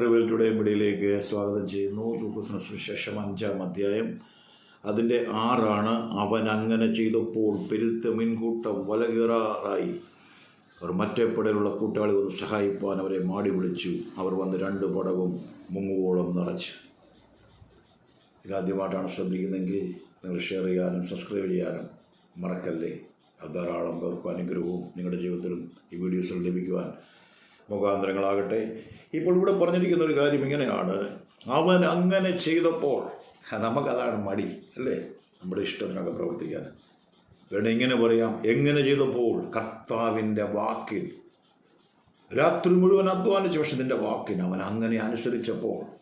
റിവൽറ്റുടെ മീഡിയയിലേക്ക് സ്വാഗതം ചെയ്യുന്നു. ലൂക്കോസിന് സുശേഷം അഞ്ചാം അധ്യായം. അതിന്റെ ആറാണ് അവൻ അങ്ങനെ ചെയ്തപ്പോൾ പെരുത്ത മിൻകൂട്ടം വലകീറാറായി. അവർ മറ്റേപ്പടയിലുള്ള കൂട്ടാളി വന്ന് സഹായിപ്പാൻ അവരെ മാടി വിളിച്ചു. അവർ വന്ന് രണ്ട് പടവും മുങ്ങുവോളം നിറച്ചു. ഇതാദ്യമായിട്ടാണ് ശ്രദ്ധിക്കുന്നതെങ്കിൽ നിങ്ങൾ ഷെയർ ചെയ്യാനും സബ്സ്ക്രൈബ് ചെയ്യാനും മറക്കല്ലേ? ധാരാളം പേർക്ക് അനുഗ്രഹവും നിങ്ങളുടെ ജീവിതത്തിലും ഈ വീഡിയോസിൽ ലഭിക്കുവാൻ മുഖാന്തരങ്ങളാകട്ടെ. ഇപ്പോൾ ഇവിടെ പറഞ്ഞിരിക്കുന്ന ഒരു കാര്യം ഇങ്ങനെയാണ്. അവൻ അങ്ങനെ ചെയ്തപ്പോൾ നമുക്കതാണ് മടി അല്ലേ? നമ്മുടെ ഇഷ്ടത്തിനൊക്കെ പ്രവർത്തിക്കാൻ. വേണം ഇങ്ങനെ പറയാം. എങ്ങനെ ചെയ്തപ്പോൾ? കർത്താവിന്റെ വാക്കിൽ. രാത്രി മുഴുവൻ അധ്വാനിച്ച പക്ഷെ നിന്റെ വാക്കിന് അവൻ അങ്ങനെ അനുസരിച്ചപ്പോൾ.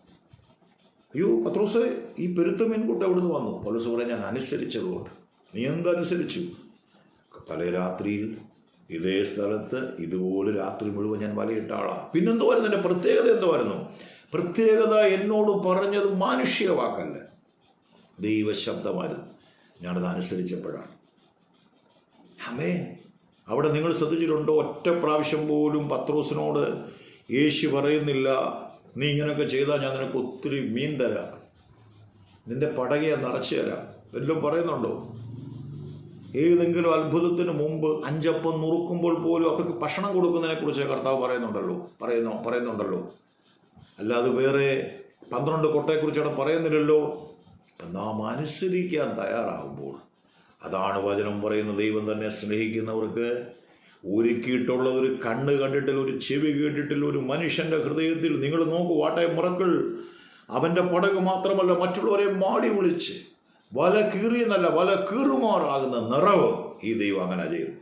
അയ്യോ പത്രോസ് ഈ പെരുത്ത മീൻകൂട്ട അവിടുന്ന് വന്നു. പോലീസ് പറയാൻ ഞാൻ അനുസരിച്ചതുകൊണ്ട്. നീ എന്തനുസരിച്ചു തലേ രാത്രിയിൽ ഇതേ സ്ഥലത്ത് ഇതുപോലെ രാത്രി മുഴുവൻ ഞാൻ വലയിട്ട പിന്നെന്തോ വരുന്നു എന്റെ പ്രത്യേകത എന്തോ വരുന്നു പ്രത്യേകത എന്നോട് പറഞ്ഞത് മാനുഷിക വാക്കല്ല. ദൈവശബ്ദമായിരുന്നു. ഞാനത് അനുസരിച്ചപ്പോഴാണ്. അമേ അവിടെ നിങ്ങൾ ശ്രദ്ധിച്ചിട്ടുണ്ടോ? ഒറ്റ പ്രാവശ്യം പോലും പത്രോസിനോട് യേശു പറയുന്നില്ല നീ ഇങ്ങനെയൊക്കെ ചെയ്താൽ ഞാൻ നിനക്ക് ഒത്തിരി മീൻ തരാം. നിന്റെ പടകയെ നിറച്ചു തരാം. എല്ലാം പറയുന്നുണ്ടോ? ഏതെങ്കിലും അത്ഭുതത്തിന് മുമ്പ് അഞ്ചപ്പം നുറുക്കുമ്പോൾ പോലും അവർക്ക് ഭക്ഷണം കൊടുക്കുന്നതിനെ കുറിച്ച് കർത്താവ് പറയുന്നുണ്ടല്ലോ. പറയുന്നു പറയുന്നുണ്ടല്ലോ. അല്ലാതെ വേറെ പന്ത്രണ്ട് കൊട്ടയെക്കുറിച്ച് കുറിച്ചാണ് പറയുന്നില്ലല്ലോ. നാം അനുസരിക്കാൻ തയ്യാറാകുമ്പോൾ അതാണ് വചനം പറയുന്ന ദൈവം തന്നെ സ്നേഹിക്കുന്നവർക്ക് ഒരുക്കിയിട്ടുള്ള ഒരു കണ്ണ് കണ്ടിട്ടില്ല ഒരു ചെവി കേട്ടിട്ടില്ല ഒരു മനുഷ്യന്റെ ഹൃദയത്തിൽ നിങ്ങൾ നോക്കൂ വാട്ടയ മുറക്കൾ. അവന്റെ പടക് മാത്രമല്ല മറ്റുള്ളവരെ മാടി വിളിച്ച് വല കീറിയെന്നല്ല വല കീറുമാറാകുന്ന നിറവ് ഈ ദൈവം അങ്ങനെ ചെയ്യുന്നു.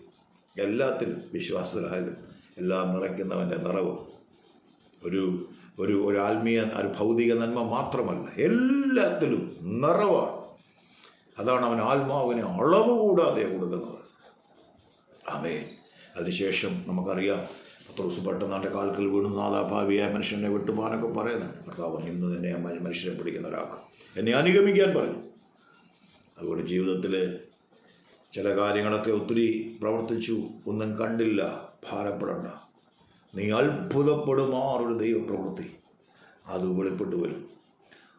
എല്ലാത്തിലും വിശ്വാസത്തിലായാലും എല്ലാം നിറയ്ക്കുന്നവന്റെ നിറവ്. ഒരു ഒരു ഒരു ആത്മീയ ഒരു ഭൗതിക നന്മ മാത്രമല്ല എല്ലാത്തിലും നിറവാണ്. അതാണ് അവൻ ആത്മാവിനെ അളവ് കൂടാതെ കൊടുക്കുന്നത്. അവേ അതിനുശേഷം നമുക്കറിയാം പത്രോസ് പെട്ടെന്ന് അവന്റെ കാൽക്കൽ വീണു നാദാഭാവിയായ മനുഷ്യനെ വിട്ടുപോകാനൊക്കെ പറയുന്നത് ഭർത്താവ് ഇന്ന് തന്നെ മനുഷ്യനെ പിടിക്കുന്ന ഒരാൾക്ക് എന്നെ അനുഗമിക്കാൻ പറഞ്ഞു അതുകൊണ്ട് ജീവിതത്തിൽ ചില കാര്യങ്ങളൊക്കെ ഒത്തിരി പ്രവർത്തിച്ചു ഒന്നും കണ്ടില്ല. ഭാരപ്പെടണ്ട. നീ അത്ഭുതപ്പെടുമാറൊരു ദൈവപ്രവൃത്തി. അത് വെളിപ്പെട്ടു വരും.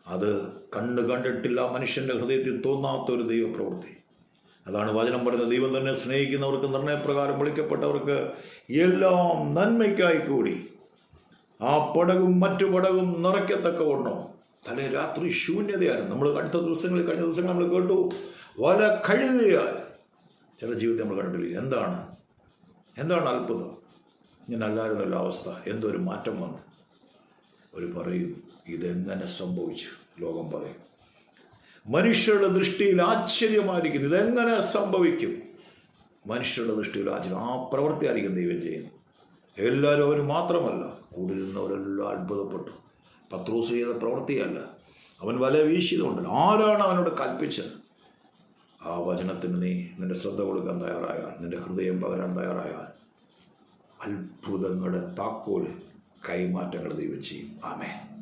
അത് കണ്ണ് കണ്ടിട്ടില്ല മനുഷ്യന്റെ ഹൃദയത്തിൽ തോന്നാത്ത ഒരു ദൈവപ്രവൃത്തി. അതാണ് വചനം പറയുന്നത്. ദൈവം തന്നെ സ്നേഹിക്കുന്നവർക്ക് നിർണയപ്രകാരം വിളിക്കപ്പെട്ടവർക്ക് എല്ലാം നന്മയ്ക്കായി കൂടി. ആ പടകും മറ്റു പടകും നിറയ്ക്കത്തക്കവണ്ണം. തലേ രാത്രി ശൂന്യതയാണ്. നമ്മൾ അടുത്ത ദിവസങ്ങളിൽ കഴിഞ്ഞ ദിവസങ്ങൾ നമ്മൾ കേട്ടു. വല കഴുകുകയാൽ ചില ജീവിതം നമ്മൾ കണ്ടിട്ടില്ല? എന്താണ്? എന്താണ് അത്ഭുതം? ഇങ്ങനെ അല്ലായിരുന്നല്ലോ അവസ്ഥ. എന്തൊരു മാറ്റം വന്നു? ഒരു പറയും ഇതെങ്ങനെ സംഭവിച്ചു? ലോകം പറയും. മനുഷ്യരുടെ ദൃഷ്ടിയിൽ ആശ്ചര്യമായിരിക്കുന്നു. ഇതെങ്ങനെ സംഭവിക്കും? മനുഷ്യരുടെ ദൃഷ്ടിയിൽ ആശ്ചര്യം. ആ പ്രവൃത്തി ആയിരിക്കും ദൈവം ചെയ്യുന്നത്. എല്ലാവരും അവർ മാത്രമല്ല കൂടി നിന്നവരെല്ലാം അത്ഭുതപ്പെട്ടു. പത്രോസ് ചെയ്ത പ്രവൃത്തിയല്ല. അവൻ വല വീശിയതുകൊണ്ടല്ല. ആരാണ് അവനോട് കൽപ്പിച്ചത്? ആ വചനത്തിന് നീ നിന്റെ ശ്രദ്ധ കൊടുക്കാൻ തയ്യാറായാൽ നിന്റെ ഹൃദയം പകരാൻ തയ്യാറായാൽ അത്ഭുതങ്ങളുടെ താക്കോൽ കൈമാറ്റങ്ങൾ ദൈവം ചെയ്യും. ആമേ